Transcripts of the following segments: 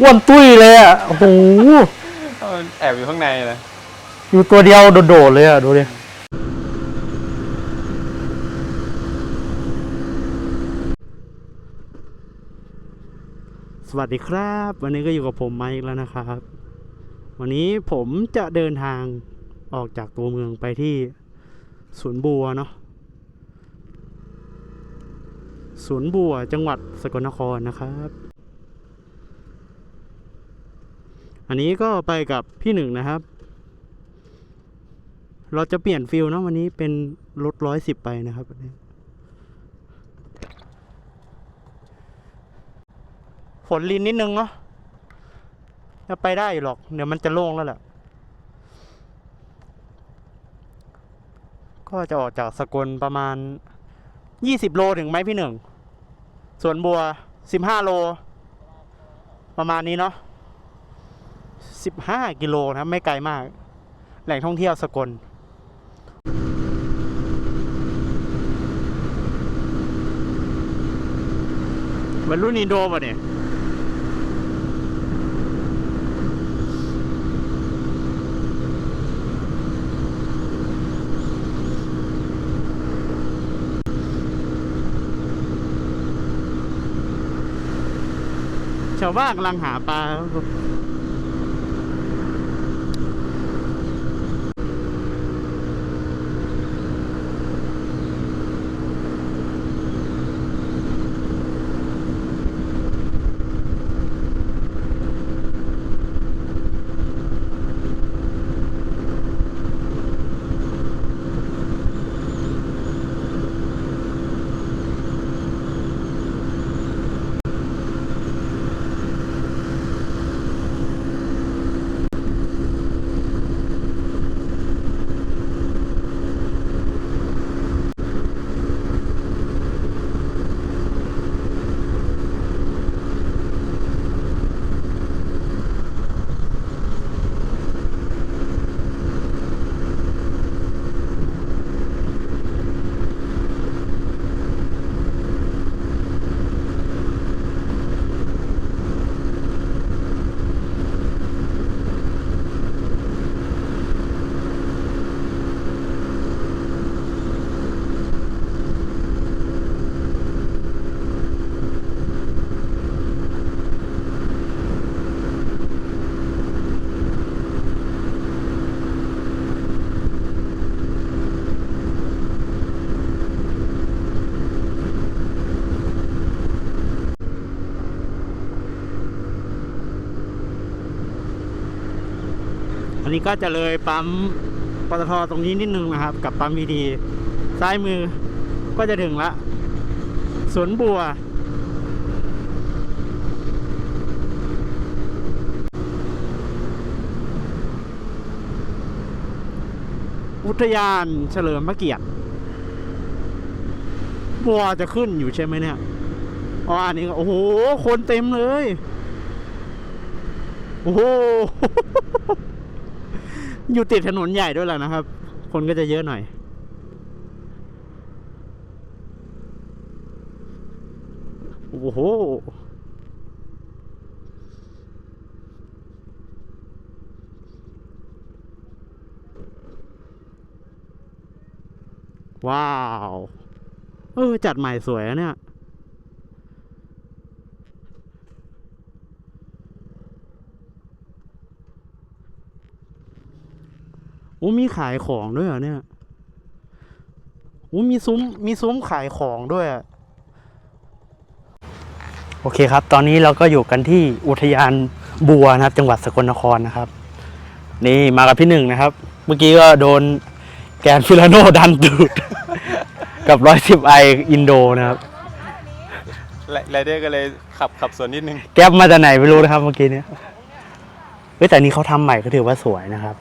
อ้วนตุ้ยเลยอะโอ้โหเอาแอบอยู่ข้างในเลยอยู่ตัวเดียวโดดๆเลยอะดูดิสวัสดีครับ วันนี้ก็อยู่กับผมไมค์แล้วนะครับ วันนี้ผมจะเดินทางออกจากตัวเมืองไปที่สวนบัวเนาะสวนบัวจังหวัดสกลนครนะครับ อันนี้ก็ไปกับพี่หนึ่งนะครับ เราจะเปลี่ยนฟิลนะวันนี้เป็นรถร้อยสิบไปนะครับฝนลินนิดนึงเนาะจะไปได้อยู่หรอก เดี๋ยวมันจะโล่งแล้วแหละก็จะออกจากสกลประมาณยี่สิบโลถึงไหมพี่หนึ่งสวนบัวสิบห้าโล ประมาณนี้เนาะ สิบห้ากิโลนะไม่ไกลมาก แหล่งท่องเที่ยวสกลมันรุ่นอินโดป่ะเนี่ยชาวบ้านกำลังหาปลาครับ ก็จะเลยปั๊มปตทตรงนี้นิดนึงนะครับ กับปั๊มวีดีซ้ายมือก็จะถึงละสวนบัว อุทยานเฉลิมพระเกียรติบัวจะขึ้นอยู่ใช่ไหมเนี่ยอ๋ออันนี้โอ้โห คนเต็มเลย โอ้โห อยู่ติดถนนใหญ่ด้วยแหละนะครับ คนก็จะเยอะหน่อย โอ้โหว้าว เออจัดใหม่สวยอะเนี่ย โอ้มีขายของด้วยเหรอเนี่ยโอ้มีซุ้มมีซุ้มขายของด้วยอะโอเคครับ ตอนนี้เราก็อยู่กันที่อุทยานบัวนะครับ จังหวัดสกลนครนะครับ นี่มากับพี่หนึ่งนะครับ เมื่อกี้ก็โดนแกนฟิลาโนดันดูด กับร้อยสิบไออินโดนะครับ ไรเดอร์ก็เลยขับขับสวนนิดนึง แก๊ปมาจากไหนไม่รู้นะครับเมื่อกี้เนี้ยเฮ้ยแต่นี้เขาทำใหม่ก็ถือว่าสวยนะครับ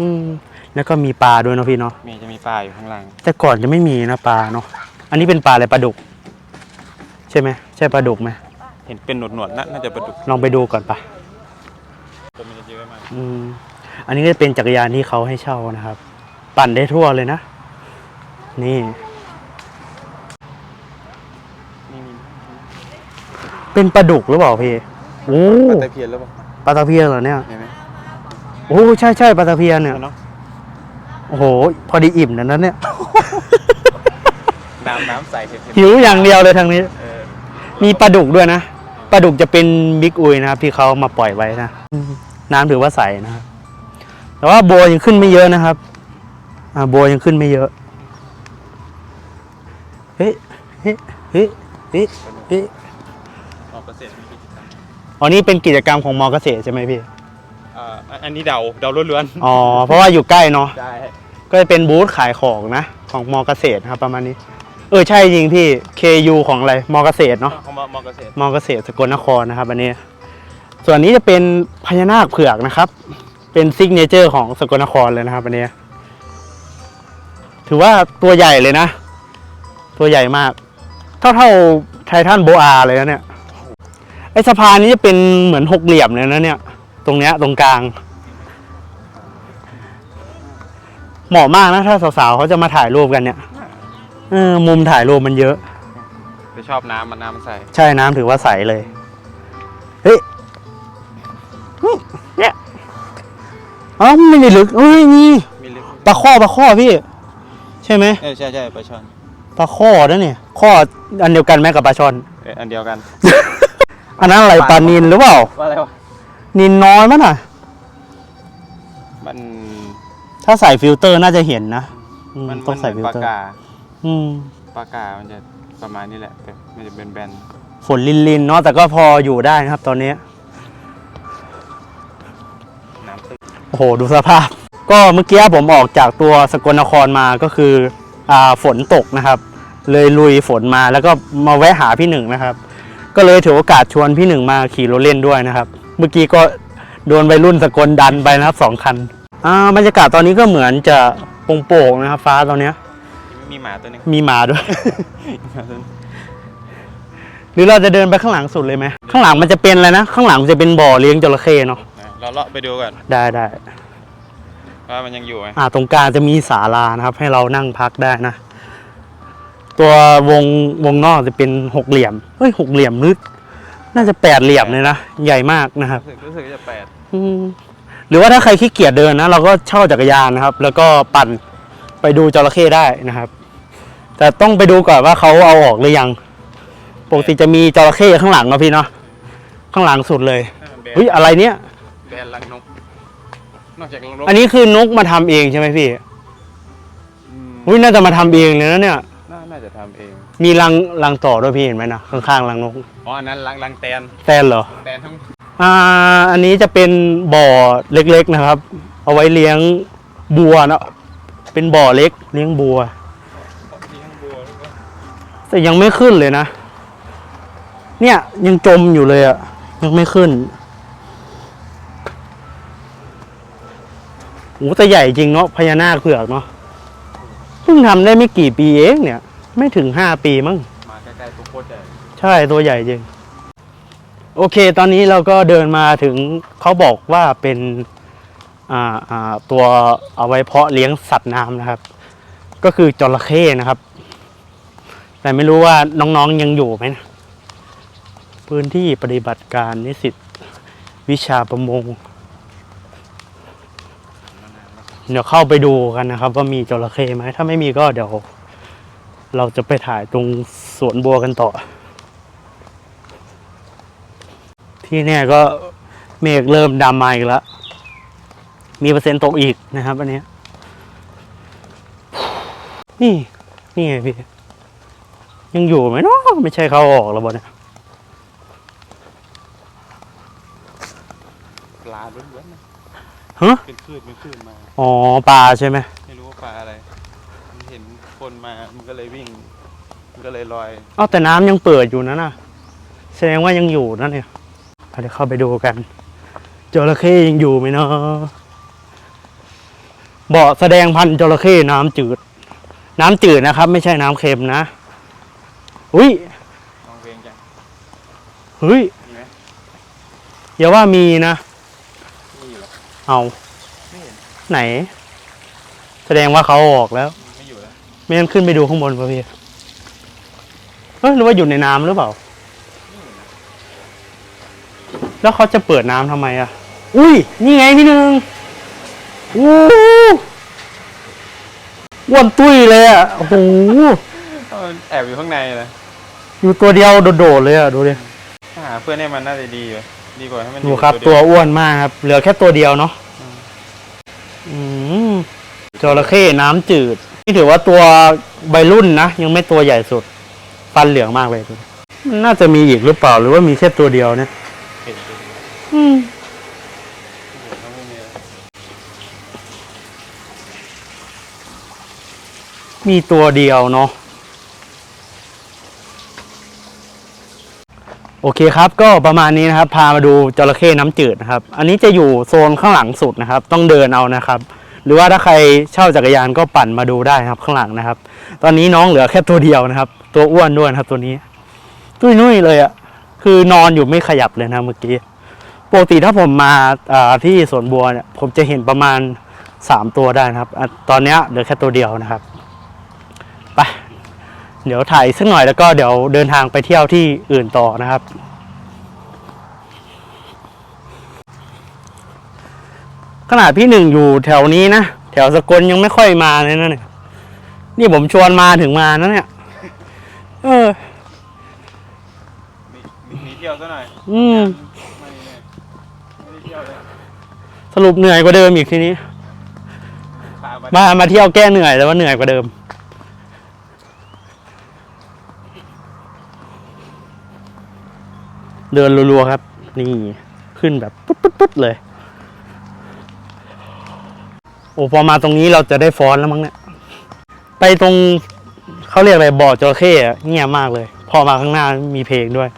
อืมแล้วก็มีปลาด้วยเนาะพี่เนาะมีจะมีปลาอยู่ข้างล่าง แต่ก่อนจะไม่มีนะปลาเนาะอันนี้เป็นปลาอะไรปลาดุก ใช่ไหมใช่ปลาดุกไหมเห็นเป็นหนวดหนวดๆน่าน่าจะปลาดุกลองไปดูก่อนปะตัวมันจะเยอะมากอืม อันนี้ก็จะเป็นจักรยานที่เขาให้เช่านะครับ ปั่นได้ทั่วเลยนะ นี่ นี่มีเป็นปลาดุกหรือเปล่าพี่โอ้ปลาตะเพียนหรือเปล่าปลาตะเพียนเหรอเนี่ย เห็นไหม โอ้ใช่ใช่ปลาตะเพียนเนี่ยเนาะโอ้โห พอดีอิ่มนะนั้นเนี่ย น้ำน้ำใสเห็นเห็นหิวอย่างเดียวเลยทางนี้เออมีปลาดุกด้วยนะปลาดุกจะเป็นบิ๊กอุยนะครับ ที่เขามาปล่อยไว้นะน้ำถือว่าใสนะครับ แต่ว่าบัวยังขึ้นไม่เยอะนะครับ อ่าบัวยังขึ้นไม่เยอะเฮ้ยเฮ้ยเฮ้ยเฮ้ยเฮ้ยออกเกษตรมีกิจกรรมอ๋อนี่เป็นกิจกรรมของมอเกษตรใช่ไหมพี่ อ่าอันนี้เดาเดาล้วนอ๋อเพราะว่าอยู่ใกล้เนาะๆได้ก็จะเป็นบูธขายของนะของมอเกษตรนะครับประมาณนี้ เออใช่จริงพี่ KU ของอะไรมอเกษตรเนาะ ของมอมอเกษตร มอเกษตรสกลนครนะครับอันนี้ ส่วนนี้จะเป็นพญานาคเผือกนะครับ เป็นซิกเนเจอร์ของสกลนครเลยนะครับอันนี้ ถือว่าตัวใหญ่เลยนะ ตัวใหญ่มาก เท่าเท่าไททันโบอาเลยนะเนี่ย ไอสะพานนี้จะเป็นเหมือนหกเหลี่ยมเลยนะเนี่ย ตรงเนี้ยตรงกลาง เหมาะมากนะถ้าสาวๆเขาจะมาถ่ายรูปกันเนี่ยเออมุมถ่ายรูปมันเยอะไปชอบน้ำมันน้ำใสใช่น้ำถือว่าใสเลย เฮ้ยนี่เนี่ยอ๋อไม่ได้ลึกเอ้ยนี่มีลึกปลาข้อปลาข้อพี่ ใช่ไหมเออใช่ใช่ปลาช่อนปลาข้อนะเนี่ย ข้ออันเดียวกันไหมกับปลาช่อน เอออันเดียวกัน อันนั้นอะไรปลานินหรือเปล่า ว่าอะไรวะ นินน้อยมั้งน่ะ มันถ้าใส่ฟิลเตอร์น่าจะเห็นนะอืมมันต้องใส่เหฟิมืลอนปลาเตอร์กาอืมปลากา มันจะประมาณนี้แหละแต่มันจะเป็นแบนฝนลินลินๆเนาะแต่ก็พออยู่ได้นะครับตอนนี้ ๆน้ำตื้นโอ้โห ดูสภาพ ก็เมื่อกี้ผมออกจากตัวสกลนครมาก็คืออ่าฝนตกนะครับ เลยลุยฝนมาแล้วก็มาแวะหาพี่หนึ่งนะครับ ก็เลยถือโอกาสชวนพี่หนึ่งมาขี่รถเล่นด้วยนะครับเมื่อกี้ก็โดนวัยรุ่นสกลดันไปนะครับสองคันอ่าบรรยากาศตอนนี้ก็เหมือนจะโปร่งๆนะครับ ฟ้าตอนเนี้ยมีหมาตัวหนึงมีหมาด้วยหมาตัวหนึ่งหรือเราจะเดินไปข้างหลังสุดเลยไหมข้างหลังมันจะเป็นอะไรนะข้างหลังมันจะเป็นบ่อเลี้ยงจระเข้เนาะอะเราเลาะไปดูก่อนได้ได้ว่ามันยังอยู่ไหมอ่าตรงกลางจะมีศาลานะครับ ให้เรานั่งพักได้นะ ตัววงวงนอกจะเป็นหกเหลี่ยมเฮ้ยหกเหลี่ยมนึก น่าจะแปดเหลี่ยมเลยนะ ใหญ่มากนะครับ รู้สึกรู้สึกจะแปดอืมหรือว่าถ้าใครขี้เกียจเดินนะ เราก็เช่าจักรยานนะครับ แล้วก็ปั่นไปดูจระเข้ได้นะครับ แต่ต้องไปดูก่อนว่าเขาเอาออกหรือยังปกติจะมีจระเข้ข้างหลังเนาะพี่เนาะข้างหลังสุดเลยแบนเฮ้ยอะไรเนี่ย แบนลังนก นอกจากลังนกอันนี้คือนกมาทำเองใช่ไหมพี่อืมอุ้ยน่าจะมาทำเองเลยนะเนี่ย น่าน่าจะทำเอง มีรังรังต่อด้วยพี่เห็นไหมนะข้างๆรังนก อ๋ออันนั้นลังลังแตนแตนเหรอ แตนทั้งอ่าอันนี้จะเป็นบ่อเล็กๆนะครับ เอาไว้เลี้ยงบัวเนาะเป็นบ่อเล็กเลี้ยงบัวที่ข้างบัวหรือเปล่าแต่ยังไม่ขึ้นเลยนะ เนี่ยยังจมอยู่เลยอะยังไม่ขึ้นโอ้แต่ใหญ่จริงเนาะพญานาคเผือกเนาะเพิ่งทำได้ไม่กี่ปีเองเนี่ย ไม่ถึงห้าปีมั้งมาใกล้ๆตัวโคตรใหญ่ใช่ตัวใหญ่จริง โอเค ตอนนี้เราก็เดินมาถึงเขาบอกว่าเป็นอ่าอ่าตัวเอาไว้เพาะเลี้ยงสัตว์น้ำนะครับ ก็คือจระเข้นะครับ แต่ไม่รู้ว่าน้องๆยังอยู่ไหมนะพื้นที่ปฏิบัติการนิสิตวิชาประมง เดี๋ยวเข้าไปดูกันนะครับ ว่ามีจระเข้ไหมถ้าไม่มีก็เดี๋ยว เราจะไปถ่ายตรงสวนบัวกันต่อ ที่เนี่ยก็เมฆเริ่มดำมาอีกแล้ว มีเปอร์เซ็นต์ตกอีกนะครับอันเนี้ยนี่ นี่ไงพี่ ยังอยู่ไหมเนาะไม่ใช่เขาออกแล้วบอเนี่ยปลาล้วนๆนะฮะเป็นคลื่นเป็นคลื่นมา อ๋อปลาใช่ไหมไม่รู้ว่าปลาอะไรมันเห็น คนมา มันก็เลยวิ่ง มันก็เลยลอย เอ้าแต่น้ำยังเปิดอยู่นะน่ะ แสดงว่ายังอยู่นะเนี่ยเอาเดี๋ยวเข้าไปดูกันจระเข้ยังอยู่ไหมเนาะเบาะแสดงพันธุ์จระเข้น้ำจืด น้ำจืดนะครับ ไม่ใช่น้ำเค็มนะ อุ้ยลองเวงจังเฮ้ยมีไหมอย่าว่ามีนะ มีอยู่เหรอเอา ไม่เห็น ไหน แสดงว่าเขาเอาออกแล้ว ไม่อยู่แล้วไม่งั้นขึ้นไปดูข้างบนป่ะพี่เฮ้ยหรือว่าอยู่ในน้ำหรือเปล่า แล้วเขาจะเปิดน้ำทำไมอะ อุ้ย นี่ไงพี่หนึ่งอู้อ้วนตุ้ยเลยอะ โอ้โหมันแอบอยู่ข้างในนะอยู่ตัวเดียวโดดๆเลยอะ ดูดิถ้าหาเพื่อนให้มันน่าจะดีอยู่ดีกว่าให้มันอดูยู่ครับเดีตัวยวอ้วนมากครับ เหลือแค่ตัวเดียวเนาะ อืมจระเข้น้ำจืด นี่ถือว่าตัวใบรุ่นนะ ยังไม่ตัวใหญ่สุด ฟันเหลืองมากเลยน่าจะมีอีกหรือเปล่าหรือว่ามีแค่ตัวเดียวเนี่ยอืมเห็นว่าไม่มีอะไรมีตัวเดียวเนาะโอเคครับ ก็ประมาณนี้นะครับ พามาดูจระเข้น้ำจืดนะครับ อันนี้จะอยู่โซนข้างหลังสุดนะครับ ต้องเดินเอานะครับ หรือว่าถ้าใครเช่าจักรยานก็ปั่นมาดูได้ครับข้างหลังนะครับ ตอนนี้น้องเหลือแค่ตัวเดียวนะครับ ตัวอ้วนด้วยครับตัวนี้ ตุ้ยนุ้ยเลยอะ่ะคือนอนอยู่ไม่ขยับเลยนะเมื่อกี้ปกติถ้าผมมาที่สวนบัวเนี่ยผมจะเห็นประมาณสามตัวได้นะครับอตอนนี้เหลือแค่ตัวเดียวนะครับไปเดี๋ยวถ่ายสักหน่อยแล้วก็เดี๋ยวเดินทางไปเที่ยวที่อื่นต่อนะครับ ขนาดพี่หนึ่งอยู่แถวนี้นะแถวสกลยังไม่ค่อยมาเลยนะเนี่ยนี่ผมชวนมาถึงมานะเนี่ยเออมีมีมีเที่ยวซะหน่อยอืมไม่เนี่ยไม่ได้เที่ยวเลยสรุปเหนื่อยกว่าเดิมอีกทีนี้ พามามามาเที่ยวแก้เหนื่อยแต่ว่าเหนื่อยกว่าเดิม เดินรัวๆครับ นี่ ขึ้นแบบปุ๊ดปุ๊ดปุ๊ดเลย โอ้พอมาตรงนี้เราจะได้ฟ้อนแล้วมั้งเนี่ย ไปตรงเขาเรียกอะไรบ่อจระเข้อะเงียบมากเลย พอมาข้างหน้ามีเพลงด้วย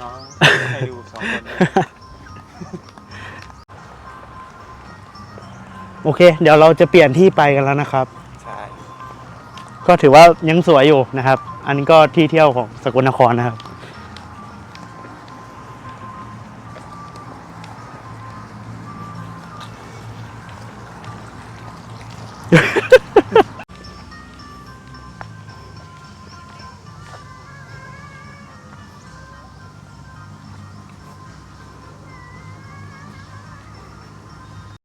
น้องให้ดูสองคนเลยโอเค เดี๋ยวเราจะเปลี่ยนที่ไปกันแล้วนะครับ ใช่ ก็ถือว่ายังสวยอยู่นะครับ อันนี้ก็ที่เที่ยวของสกลนครนะครับ